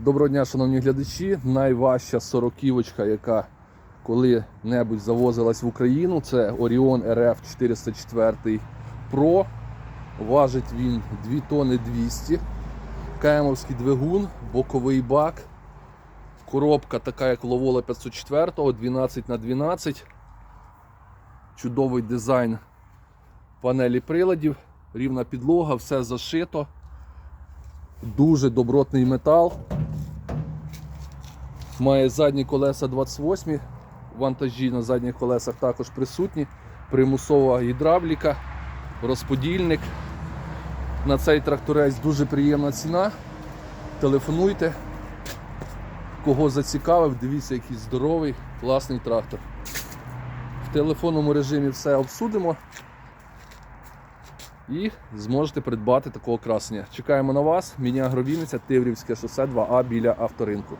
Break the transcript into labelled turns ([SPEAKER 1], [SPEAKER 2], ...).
[SPEAKER 1] Доброго дня, шановні глядачі. Найважча сороківочка, яка коли-небудь завозилась в Україну, це Orion RF 404 Pro. Важить він 2 тонни 200. Каємовський двигун, боковий бак. Коробка така, як Ловола 504, 12 на 12. Чудовий дизайн панелі приладів, рівна підлога, все зашито. Дуже добротний метал. Має задні колеса 28, вантажі на задніх колесах також присутні, примусова гідравліка, розподільник. На цей тракторець дуже приємна ціна. Телефонуйте. Кого зацікавив, дивіться, який здоровий, класний трактор. В телефонному режимі все обсудимо і зможете придбати такого красення. Чекаємо на вас. Міні Агровінниця, Тиврівське шосе 2А біля авторинку.